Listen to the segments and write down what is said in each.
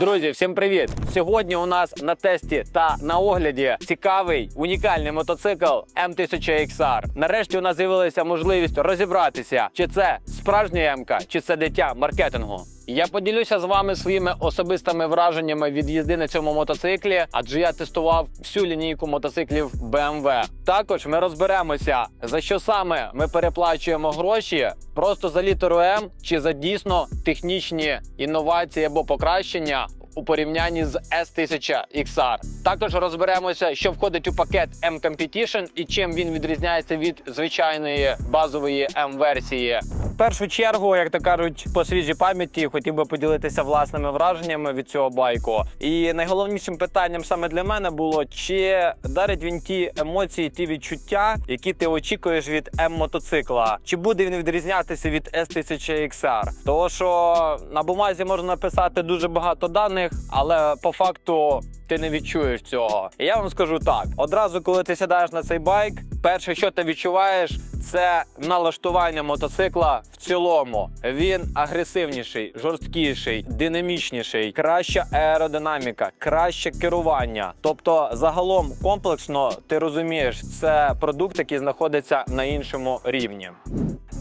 Друзі, всім привіт! Сьогодні у нас на тесті та на огляді цікавий унікальний мотоцикл М1000XR. Нарешті у нас з'явилася можливість розібратися, чи це справжня МК, чи це дитя маркетингу. Я поділюся з вами своїми особистими враженнями від їзди на цьому мотоциклі, адже я тестував всю лінійку мотоциклів BMW. Також ми розберемося, за що саме ми переплачуємо гроші, просто за літеру М чи за дійсно технічні інновації або покращення. У порівнянні з S1000XR. Також розберемося, що входить у пакет M Competition і чим він відрізняється від звичайної базової M-версії. В першу чергу, як то кажуть, по свіжій пам'яті хотів би поділитися власними враженнями від цього байку. І найголовнішим питанням саме для мене було, чи дарить він ті емоції, ті відчуття, які ти очікуєш від М-мотоцикла, чи буде він відрізнятися від S1000XR. Того, що на бумазі можна написати дуже багато даних, але по факту ти не відчуєш цього. І я вам скажу так: одразу, коли ти сідаєш на цей байк, перше, що ти відчуваєш, це налаштування мотоцикла в цілому. Він агресивніший, жорсткіший, динамічніший, краща аеродинаміка, краще керування. Тобто, загалом комплексно ти розумієш, це продукт, який знаходиться на іншому рівні.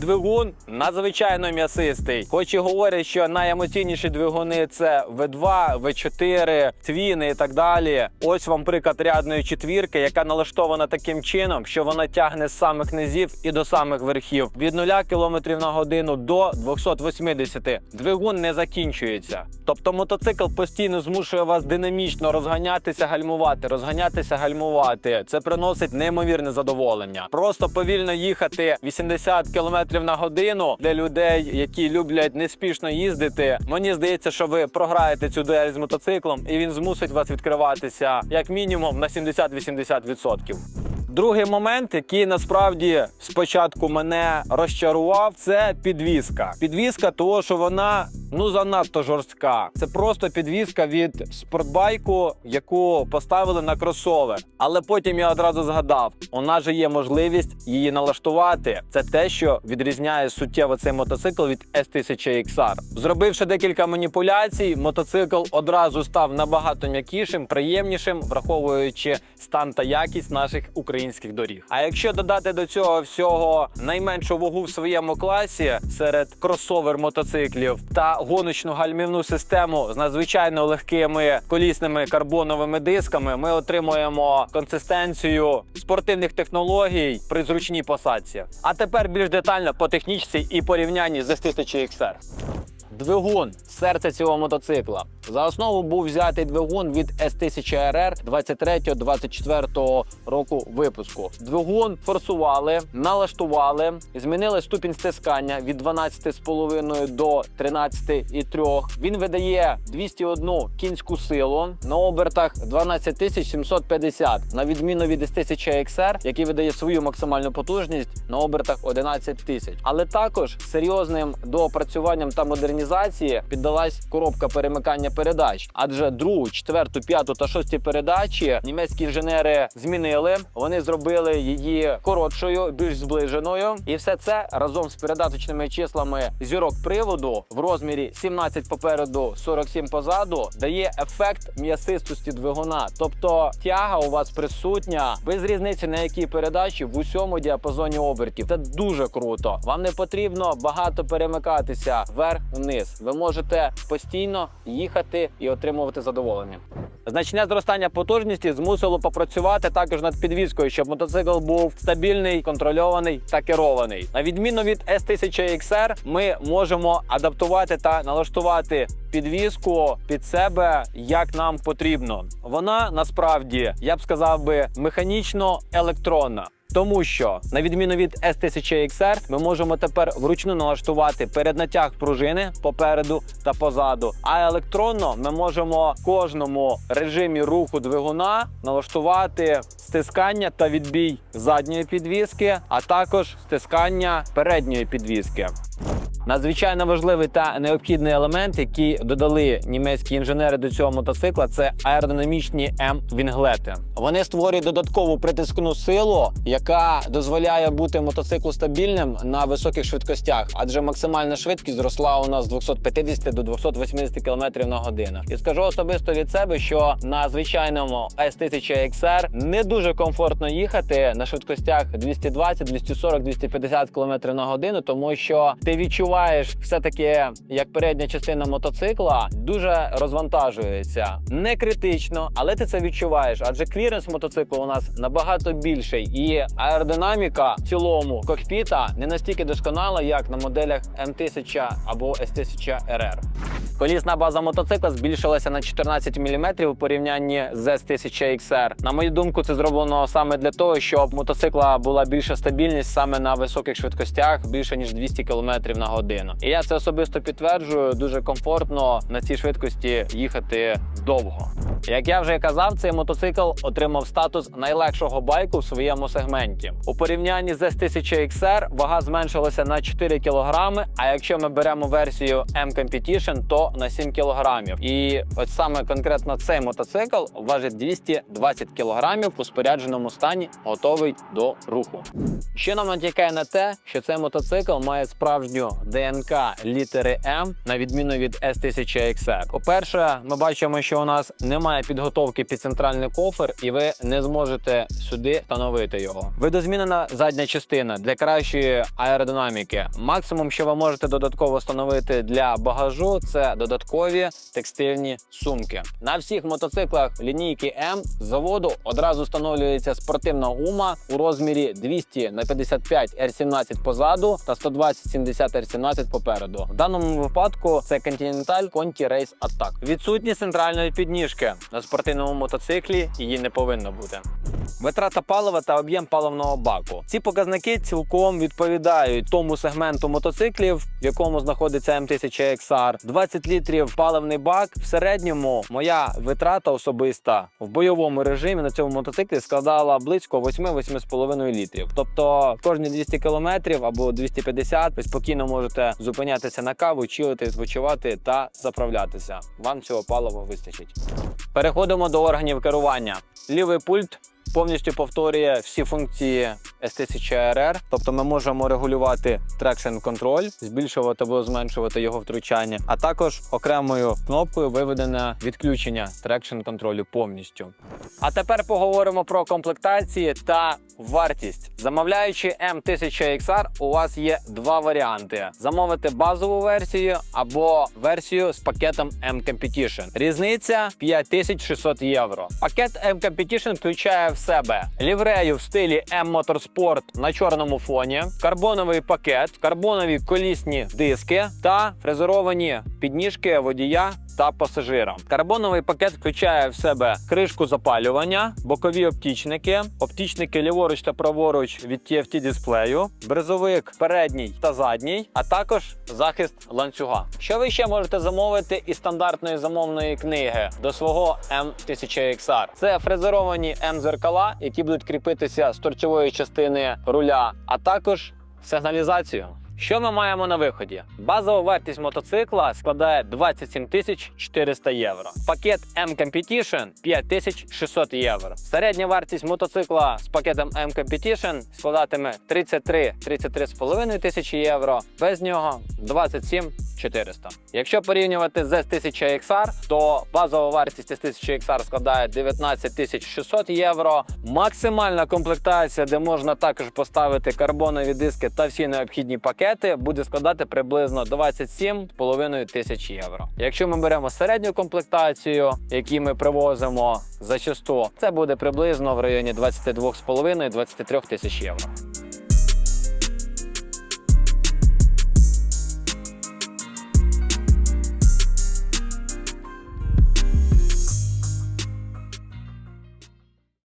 Двигун надзвичайно м'ясистий. Хоч і говорять, що найемоційніші двигуни це V2, V4, твіни і так далі. Ось вам приклад рядної четвірки, яка налаштована таким чином, що вона тягне з самих низів і до самих верхів від 0 км на годину до 280. Двигун не закінчується. Тобто мотоцикл постійно змушує вас динамічно розганятися, гальмувати, розганятися, гальмувати. Це приносить неймовірне задоволення. Просто повільно їхати 80 км на годину для людей, які люблять неспішно їздити. Мені здається, що ви програєте цю дуель з мотоциклом, і він змусить вас відкриватися як мінімум на 70-80%. Другий момент, який насправді спочатку мене розчарував, це підвізка. Підвізка, того, що вона ну занадто жорстка. Це просто підвізка від спортбайку, яку поставили на кросовер. Але потім я одразу згадав: у нас же є можливість її налаштувати. Це те, що відрізняє суттєво цей мотоцикл від S1000XR. Зробивши декілька маніпуляцій, мотоцикл одразу став набагато м'якішим, приємнішим, враховуючи стан та якість наших українських доріг. А якщо додати до цього всього найменшу вагу в своєму класі серед кросовер мотоциклів та гоночну гальмівну систему з надзвичайно легкими колісними карбоновими дисками, ми отримуємо консистенцію спортивних технологій при зручній посадці. А тепер більш детально по технічці і порівнянні з S1000XR. Двигун серце цього мотоцикла. За основу був взятий двигун від S1000RR 23-24 року випуску. Двигун форсували, налаштували, змінили ступінь стискання від 12,5 до 13,3. Він видає 201 кінську силу на обертах 12 750, на відміну від S1000XR, який видає свою максимальну потужність на обертах 11 тисяч. Але також серйозним доопрацюванням та модернізації піддалась коробка перемикання передач, адже другу, четверту, п'яту та шосту передачі німецькі інженери змінили. Вони зробили її коротшою, більш зближеною, і все це разом з передаточними числами зірок приводу в розмірі 17 попереду, 47 позаду, дає ефект м'ясистості двигуна. Тобто тяга у вас присутня без різниці на якій передачі в усьому діапазоні обертів. Це дуже круто. Вам не потрібно багато перемикатися вверх-вниз. Ви можете постійно їхати і отримувати задоволення. Значне зростання потужності змусило попрацювати також над підвіскою, щоб мотоцикл був стабільний, контрольований та керований. На відміну від S1000XR, ми можемо адаптувати та налаштувати підвіску під себе як нам потрібно. Вона насправді я б сказав би механічно електронна. Тому що, на відміну від S1000XR, ми можемо тепер вручну налаштувати переднатяг пружини попереду та позаду. А електронно ми можемо в кожному режимі руху двигуна налаштувати стискання та відбій задньої підвіски, а також стискання передньої підвіски. Надзвичайно важливий та необхідний елемент, який додали німецькі інженери до цього мотоцикла, це аеродинамічні М-вінглети. Вони створюють додаткову притискну силу, яка дозволяє бути мотоциклу стабільним на високих швидкостях, адже максимальна швидкість зросла у нас з 250 до 280 км на годину. І скажу особисто від себе, що на звичайному S1000 XR не дуже комфортно їхати на швидкостях 220, 240, 250 км на годину, тому що ти відчуваєш все таки, як передня частина мотоцикла дуже розвантажується. Не критично, але ти це відчуваєш. Адже кліренс мотоциклу у нас набагато більший, і аеродинаміка в цілому кокпіта не настільки досконала, як на моделях М1000 або S1000 RR. Колісна база мотоцикла збільшилася на 14 мм у порівнянні з S1000 XR. На мою думку, це зроблено саме для того, щоб мотоцикла була більша стабільність саме на високих швидкостях, більше ніж 200 км на годину. І я це особисто підтверджую. Дуже комфортно на цій швидкості їхати довго. Як я вже казав, цей мотоцикл отримав статус найлегшого байку в своєму сегменті. У порівнянні з S1000 XR вага зменшилася на 4 кг, А якщо ми беремо версію M Competition, то на 7 кг. І от саме конкретно цей мотоцикл важить 220 кг у спорядженому стані, готовий до руху. Що нам натякає на те, що цей мотоцикл має справжню ДНК літери М на відміну від S1000 XR. По-перше, ми бачимо, що у нас немає підготовки під центральний кофер, і ви не зможете сюди встановити його. Видозмінена задня частина для кращої аеродинаміки. Максимум, що ви можете додатково встановити для багажу, це додаткові текстильні сумки. На всіх мотоциклах лінійки М з заводу одразу встановлюється спортивна гума у розмірі 200 на 55 R17 позаду та 120 70 R17 попереду. В даному випадку це Continental Conti Race Attack. Відсутність центральної підніжки на спортивному мотоциклі її не повинно бути. Витрата палива та об'єм паливного баку. Ці показники цілком відповідають тому сегменту мотоциклів, в якому знаходиться М1000 XR. 20 літрів паливний бак. В середньому моя витрата особиста в бойовому режимі на цьому мотоциклі складала близько 8-8,5 літрів. Тобто кожні 200 кілометрів або 250 ви спокійно можете зупинятися на каву, чилити, відпочивати та заправлятися. Вам цього палива вистачить. Переходимо до органів керування. Лівий пульт повністю повторює всі функції S1000RR, тобто ми можемо регулювати трекшн контроль, збільшувати або зменшувати його втручання, а також окремою кнопкою виведене відключення трекшн контролю повністю. А тепер поговоримо про комплектації та вартість. Замовляючи M1000 XR, у вас є два варіанти: замовити базову версію або версію з пакетом M Competition. Різниця 5600 євро. Пакет M Competition включає в себе ліврею в стилі M Motorsport на чорному фоні, карбоновий пакет, карбонові колісні диски та фрезеровані підніжки водія. Та пасажира. Карбоновий пакет включає в себе кришку запалювання, бокові оптічники, оптічники ліворуч та праворуч від TFT дисплею, бризовик передній та задній, а також захист ланцюга. Що ви ще можете замовити із стандартної замовної книги до свого M1000XR? Це фрезеровані М-зеркала, які будуть кріпитися з торцевої частини руля, а також сигналізацію. Що ми маємо на виході? Базова вартість мотоцикла складає 27 400 євро. Пакет M Competition 5600 євро. Середня вартість мотоцикла з пакетом M Competition складатиме 33 33,5 тисячі євро. Без нього 27 400. Якщо порівнювати з S1000 XR, то базова вартість S1000 XR складає 19 600 євро. Максимальна комплектація, де можна також поставити карбонові диски та всі необхідні пакети, буде складати приблизно 27,5 тисяч євро. Якщо ми беремо середню комплектацію, які ми привозимо зачасту, це буде приблизно в районі 22,5-23 тисяч євро.